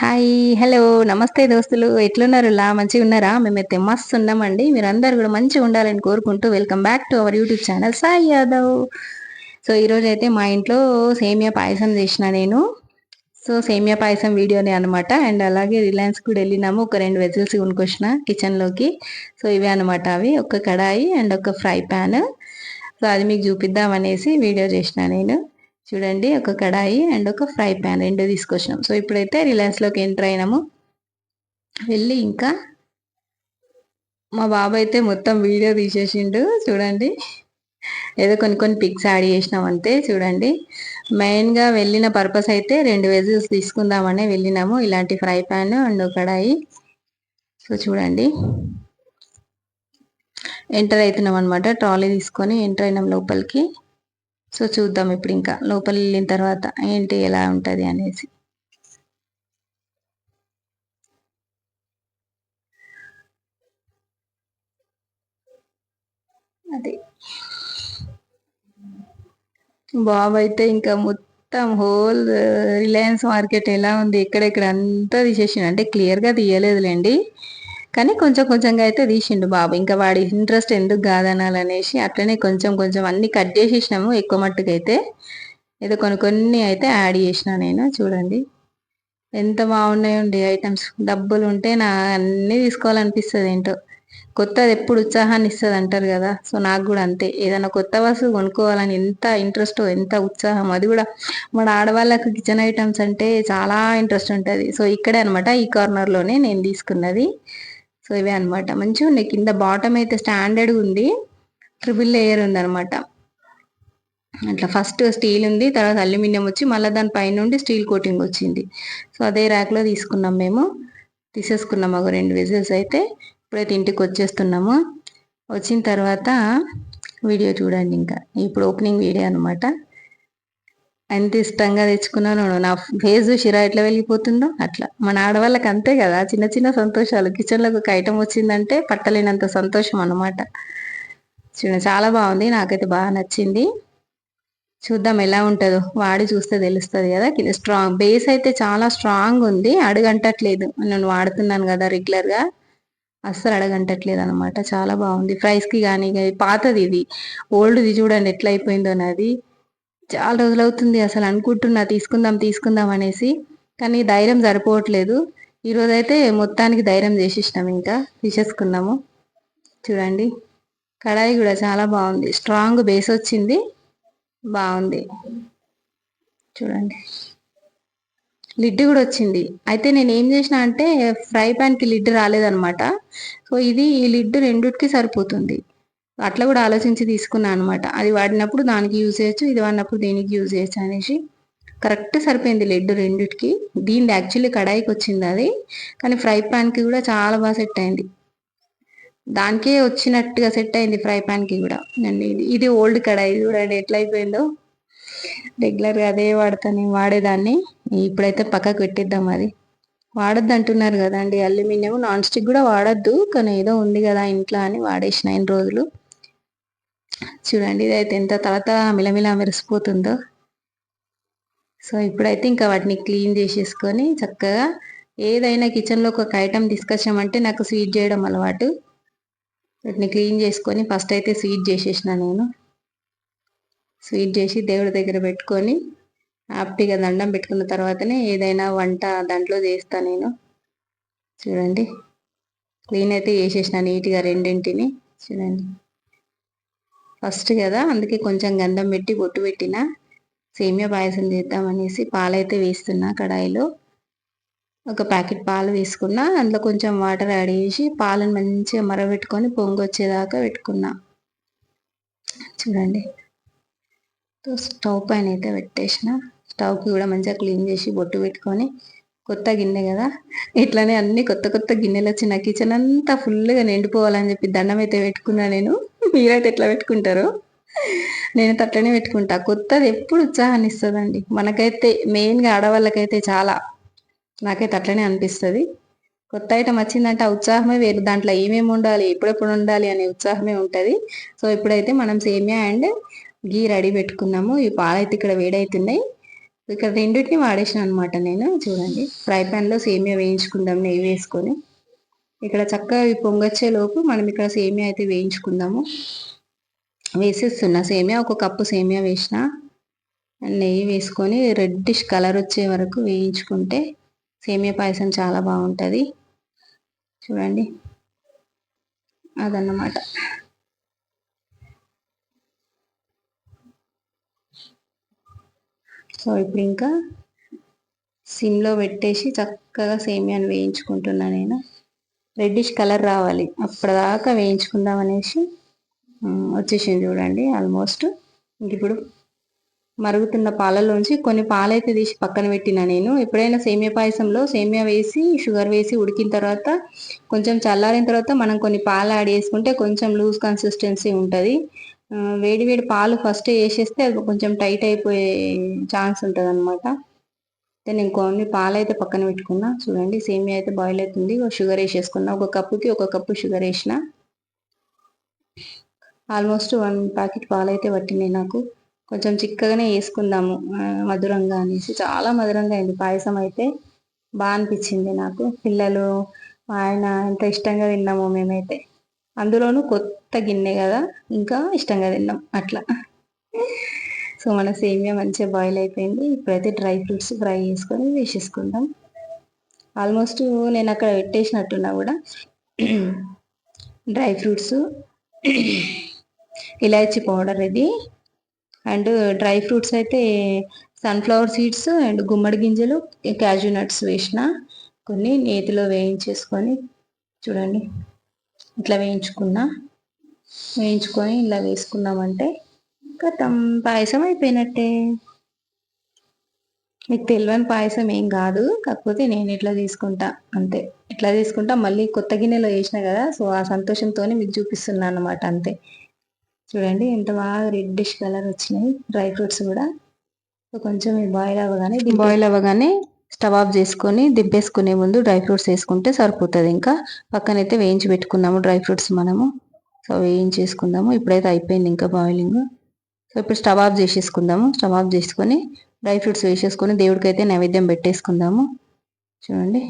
Hi hello నమస్తే దోస్తులు. ఎట్లున్నారు? లా మంచిగా ఉన్నారా? మేమైతే మస్తు ఉన్నామండి మీరు అందరు కూడా మంచిగా ఉండాలని కోరుకుంటూ welcome back to our YouTube channel Sai Yadav. So ఈరోజు అయితే మా ఇంట్లో సేమియా పాయసం చేసిన నేను. సో సేమియా పాయసం వీడియోనే అనమాట అండ్ అలాగే రిలయన్స్ కూడా వెళ్ళినాము. ఒక రెండు వెజిల్స్ కొనుక్కొచ్చిన కిచెన్లోకి సో ఇవే అనమాట అవి. ఒక కడాయి అండ్ ఒక ఫ్రై ప్యాన్. సో అది మీకు చూపిద్దామనేసి వీడియో చేసిన నేను. చూడండి ఒక కడాయి అండ్ ఒక ఫ్రై ప్యాన్ రెండు తీసుకొచ్చినాం. సో ఇప్పుడైతే రిలయన్స్లోకి ఎంటర్ అయినాము. వెళ్ళి ఇంకా మా బాబు అయితే మొత్తం వీడియో తీసేసిండు చూడండి. ఏదో కొన్ని కొన్ని పిక్స్ యాడ్ చేసినాం అంతే చూడండి. మెయిన్గా వెళ్ళిన పర్పస్ అయితే రెండు వెజెస్ తీసుకుందామని వెళ్ళినాము ఇలాంటి fry pan and kadai. So చూడండి. ఎంటర్ అవుతున్నాం అనమాట ట్రాలీ తీసుకొని ఎంటర్ అయినాం లోపలికి. సో చూద్దాం ఇప్పుడు ఇంకా లోపలి వెళ్ళిన తర్వాత ఏంటి ఎలా ఉంటుంది అనేసి. అది. బాబు అయితే ఇంకా మొత్తం హోల్ రిలయన్స్ మార్కెట్ ఎలా ఉంది ఎక్కడెక్కడ అంతా తీసేసిండు. అంటే క్లియర్గా తీయలేదులేండి. కానీ కొంచెం కొంచెంగా అయితే తీసిండు బాబు. ఇంకా వాడి ఇంట్రెస్ట్ ఎందుకు కాదనాలనేసి అట్లనే కొంచెం కొంచెం అన్ని కట్ చేసేసినాము. ఎక్కువ మట్టుకైతే ఏదో కొన్ని కొన్ని అయితే యాడ్ చేసిన నేను. చూడండి. ఎంత బాగున్నాయండి ఐటమ్స్ డబ్బులు ఉంటే నా అన్నీ తీసుకోవాలనిపిస్తుంది ఏంటో. కొత్తది ఎప్పుడు ఉత్సాహాన్ని ఇస్తుంది అంటారు కదా. సో నాకు కూడా అంతే. ఏదైనా కొత్త వస్తువు కొనుక్కోవాలని ఎంత ఇంట్రెస్ట్ ఎంత ఉత్సాహం. అది కూడా మన ఆడవాళ్ళకు కిచెన్ ఐటమ్స్ అంటే చాలా ఇంట్రెస్ట్ ఉంటుంది. సో ఇక్కడే అనమాట ఈ కార్నర్లోనే నేను తీసుకున్నది. సో ఇవే అనమాట మంచిగా ఉన్నాయి. కింద బాటమ్ అయితే స్టాండర్డ్ ఉంది. ట్రిపుల్ లేయర్ ఉంది అనమాట అట్లా ఫస్ట్ స్టీల్ ఉంది. తర్వాత అల్యూమినియం వచ్చి మళ్ళీ దాని పైన స్టీల్ కోటింగ్ వచ్చింది. సో అదే ర్యాక్లో తీసుకున్నాం మేము. తీసేసుకున్నాము ఒక రెండు విజిల్స్ అయితే. ఇప్పుడైతే ఇంటికి వచ్చేస్తున్నాము. వచ్చిన తర్వాత వీడియో చూడండి ఇంకా. ఇప్పుడు ఓపెనింగ్ వీడియో అనమాట ఎంత ఇష్టంగా తెచ్చుకున్నాను నా ఫేస్ షిరా ఎట్లా వెళ్ళిపోతుందో అట్లా. మన ఆడవాళ్ళకి అంతే కదా చిన్న చిన్న సంతోషాలు. కిచెన్లోకి ఒక ఐటమ్ వచ్చిందంటే పట్టలేనంత సంతోషం అనమాట చాలా బాగుంది. నాకైతే బాగా నచ్చింది. చూద్దాం ఎలా ఉంటుందో. వాడి చూస్తే తెలుస్తుంది కదా. కింద స్ట్రాంగ్. బేస్ అయితే చాలా స్ట్రాంగ్ ఉంది. అడుగంటట్లేదు. నేను వాడుతున్నాను కదా రెగ్యులర్గా. అస్సలు అడగంటట్లేదు అనమాట చాలా బాగుంది. ప్రైస్కి కానీ పాతది ఇది. ఓల్డ్ది చూడండి ఎట్లా అయిపోయిందో నాది చాలా రోజులు అవుతుంది అసలు అనుకుంటున్నా తీసుకుందాం తీసుకుందాం అనేసి. కానీ ధైర్యం సరిపోవట్లేదు. ఈరోజు అయితే మొత్తానికి ధైర్యం చేసేసినాం ఇంకా తీసేసుకున్నాము. చూడండి కడాయి కూడా చాలా బాగుంది. స్ట్రాంగ్ బేస్ వచ్చింది. బాగుంది. చూడండి. లిడ్ కూడా వచ్చింది. అయితే నేను ఏం చేసిన అంటే ఫ్రై ప్యాన్కి లిడ్ రాలేదనమాట సో ఇది ఈ లిడ్ రెండుకి సరిపోతుంది. అట్లా కూడా ఆలోచించి తీసుకున్నాను అనమాట అది వాడినప్పుడు దానికి యూజ్ చేయొచ్చు ఇది వాడినప్పుడు దీనికి యూజ్ చేయొచ్చు అనేసి. కరెక్ట్ సరిపోయింది లెడ్ రెండిటికి. దీని యాక్చువల్లీ కడాయికి వచ్చింది అది. కానీ ఫ్రై ప్యాన్కి కూడా చాలా బాగా సెట్ అయింది. దానికే వచ్చినట్టుగా సెట్ అయింది ఫ్రై ప్యాన్కి కూడా. అండి ఇది ఓల్డ్ కడాయి చూడండి ఎట్లయిపోయిందో రెగ్యులర్గా అదే వాడతాను వాడేదాన్ని. ఇప్పుడైతే పక్కకు పెట్టిద్దాం అది. వాడద్దు అంటున్నారు కదండి. అల్యూమినియం నాన్ స్టిక్ కూడా వాడద్దు. కానీ ఏదో ఉంది కదా ఇంట్లో అని వాడేసిన ఇన్ని రోజులు. చూడండి ఇదైతే ఎంత తర్వాత మిలమిల మెరిసిపోతుందో. సో ఇప్పుడైతే ఇంకా వాటిని క్లీన్ చేసేసుకొని చక్కగా ఏదైనా కిచెన్లో ఒక ఐటమ్ తీసుకొచ్చామంటే నాకు స్వీట్ చేయడం అలవాటు. వాటిని క్లీన్ చేసుకొని ఫస్ట్ అయితే స్వీట్ చేసేసిన నేను. స్వీట్ చేసి దేవుడి దగ్గర పెట్టుకొని హ్యాపీగా దండం పెట్టుకున్న తర్వాతనే ఏదైనా వంట దాంట్లో చేస్తాను నేను. చూడండి క్లీన్ అయితే చేసేసిన నీట్గా రెండింటిని. చూడండి. ఫస్ట్ కదా అందుకే కొంచెం గంధం పెట్టి బొట్టు పెట్టిన. సేమియా పాయసం చేద్దామనేసి పాలైతే వేస్తున్నా కడాయిలో. ఒక ప్యాకెట్ పాలు వేసుకున్నా అందులో కొంచెం వాటర్ యాడ్ చేసి పాలను మంచిగా మరబెట్టుకొని పొంగు వచ్చేదాకా పెట్టుకున్నా. చూడండి. స్టవ్ పైన అయితే పెట్టేసిన. స్టవ్కి కూడా మంచిగా క్లీన్ చేసి బొట్టు పెట్టుకొని కొత్త గిన్నె కదా. ఇట్లానే అన్ని కొత్త కొత్త గిన్నెలు వచ్చి నా కిచెన్ అంతా ఫుల్గా నిండిపోవాలని చెప్పి దండం అయితే పెట్టుకున్నా నేను. మీరైతే ఎట్లా పెట్టుకుంటారు? నేను అట్లనే పెట్టుకుంటా. కొత్తది ఎప్పుడు ఉత్సాహాన్ని ఇస్తుందండి. మనకైతే మెయిన్గా ఆడవాళ్ళకైతే చాలా. నాకైతే అట్లనే అనిపిస్తుంది. కొత్త ఐటమ్ వచ్చిందంటే ఆ ఉత్సాహమే వేరు. దాంట్లో ఏమేమి ఉండాలి ఎప్పుడెప్పుడు ఉండాలి అనే ఉత్సాహమే ఉంటుంది. సో ఇప్పుడైతే మనం సేమియా అండ్ గీ రెడీ పెట్టుకున్నాము. ఈ పాలైతే ఇక్కడ వేడైతున్నాయి. ఇక్కడ రెండింటిని వాడేసాను అనమాట నేను. చూడండి. ఫ్రై ప్యాన్లో సేమియా వేయించుకుందాం నెయ్యి వేసుకొని. ఇక్కడ చక్కగా ఇవి లోపు మనం ఇక్కడ సేమియా అయితే వేయించుకుందాము. వేసేస్తున్నా. సేమియా ఒక కప్పు సేమియా వేసిన. నెయ్యి వేసుకొని రెడ్డిష్ కలర్ వచ్చే వరకు వేయించుకుంటే సేమియా పాయసం చాలా బాగుంటుంది. చూడండి. అదన్నమాట. సో ఇప్పుడు ఇంకా సిమ్లో పెట్టేసి చక్కగా సేమియాను వేయించుకుంటున్నా నేను. రెడ్డిష్ కలర్ రావాలి. అప్పటిదాకా వేయించుకుందాం అనేసి వచ్చేసింది చూడండి ఆల్మోస్ట్ ఇంక ఇప్పుడు మరుగుతున్న పాలలోంచి కొన్ని పాలైతే తీసి పక్కన పెట్టిన నేను. ఎప్పుడైనా సేమియా పాయసంలో సేమియా వేసి షుగర్ వేసి ఉడికిన తర్వాత కొంచెం చల్లారిన తర్వాత మనం కొన్ని పాలు యాడ్ చేసుకుంటే కొంచెం లూజ్ కన్సిస్టెన్సీ ఉంటుంది. వేడి వేడి పాలు ఫస్ట్ వేసేస్తే అది కొంచెం టైట్ అయిపోయే ఛాన్స్ ఉంటుంది అనమాట నేను కొన్ని పాలు అయితే పక్కన పెట్టుకున్నా. చూడండి సేమియా అయితే బాయిల్ అవుతుంది. షుగర్ వేసేసుకున్నా. ఒక కప్పుకి ఒక కప్పు షుగర్ వేసిన. ఆల్మోస్ట్ వన్ ప్యాకెట్ పాలు అయితే పట్టినాయి నాకు. కొంచెం చిక్కగానే వేసుకుందాము మధురంగా అనేసి. చాలా మధురంగా అయింది. పాయసం అయితే బాగా అనిపించింది నాకు. పిల్లలు ఆయన ఎంత ఇష్టంగా తిన్నాము మేమైతే. అందులోనూ కొత్త గిన్నె కదా. ఇంకా ఇష్టంగా తిన్నాం. అట్లా. సో మన సేమియా మంచిగా బాయిల్ అయిపోయింది. ఇప్పుడైతే డ్రై ఫ్రూట్స్ ఫ్రై చేసుకొని వేసేసుకుందాం. ఆల్మోస్ట్ నేను అక్కడ పెట్టేసినట్టున్నా కూడా. డ్రై ఫ్రూట్స్ ఇలాచి పౌడర్ ఇది. అండ్ డ్రై ఫ్రూట్స్ అయితే సన్ఫ్లవర్ సీడ్స్ అండ్ గుమ్మడి గింజలు క్యాజు నట్స్ వేసిన కొన్ని నేతిలో వేయించేసుకొని చూడండి. ఇట్లా వేయించుకున్నా. వేయించుకొని ఇలా వేసుకున్నామంటే కథం పాయసం అయిపోయినట్టే. మీకు తెలియని పాయసం ఏం కాదు కాకపోతే నేను ఇట్లా తీసుకుంటా అంతే. ఇట్లా తీసుకుంటా మళ్ళీ కొత్త గిన్నెలో వేసిన కదా సో ఆ సంతోషంతోనే మీకు చూపిస్తున్నాను అనమాట అంతే. చూడండి ఎంత బాగా రెడ్డిష్ కలర్ వచ్చినాయి డ్రై ఫ్రూట్స్ కూడా. కొంచెం బాయిల్ అవ్వగానే బాయిల్ అవ్వగానే స్టవ్ ఆఫ్ చేసుకొని దింపేసుకునే ముందు డ్రై ఫ్రూట్స్ వేసుకుంటే సరిపోతుంది. ఇంకా పక్కనైతే వేయించి పెట్టుకున్నాము డ్రై ఫ్రూట్స్ మనము. సో వేయించేసుకుందాము. ఇప్పుడైతే అయిపోయింది ఇంకా బాయిలింగ్ సో ఇప్పుడు స్టవ్ ఆఫ్ చేసేసుకుందాము. స్టవ్ ఆఫ్ చేసుకొని డ్రై ఫ్రూట్స్ వేసేసుకొని దేవుడికి అయితే నైవేద్యం పెట్టేసుకుందాము. చూడండి.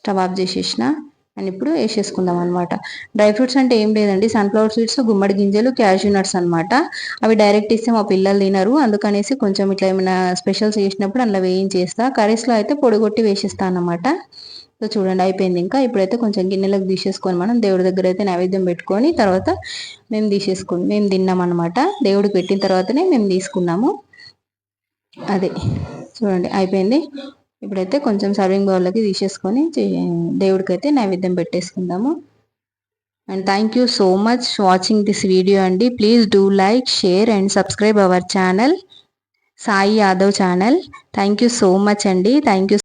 స్టవ్ ఆఫ్ చేసేసిన అండ్ ఇప్పుడు వేసేసుకుందాం అనమాట డ్రై ఫ్రూట్స్ అంటే ఏం లేదండి. సన్ఫ్లవర్ సీడ్స్ గుమ్మడి గింజలు క్యాష్యూ నట్స్ అనమాట అవి డైరెక్ట్ ఇస్తే మా పిల్లలు తినరు. అందుకనేసి కొంచెం ఇట్లా ఏమైనా స్పెషల్స్ చేసినప్పుడు అందులో వేయించేస్తా. కర్రీస్లో అయితే పొడిగొట్టి వేసిస్తా అనమాట సో చూడండి అయిపోయింది. ఇంకా ఇప్పుడైతే కొంచెం గిన్నెలకు తీసేసుకొని మనం దేవుడి దగ్గర అయితే నైవేద్యం పెట్టుకొని తర్వాత మేము తీసేసుకుని మేము తిన్నాం అనమాట దేవుడికి పెట్టిన తర్వాతనే మేము తీసుకున్నాము. అదే. చూడండి అయిపోయింది. ఇప్పుడైతే కొంచెం సర్వింగ్ బౌల్లోకి తీసేసుకొని దేవుడికి అయితే నైవేద్యం పెట్టేసుకుందాము. And thank you so much watching this video అండి. Please do like share and subscribe our channel. Sai Yadav channel. Thank you so much అండి. Thank you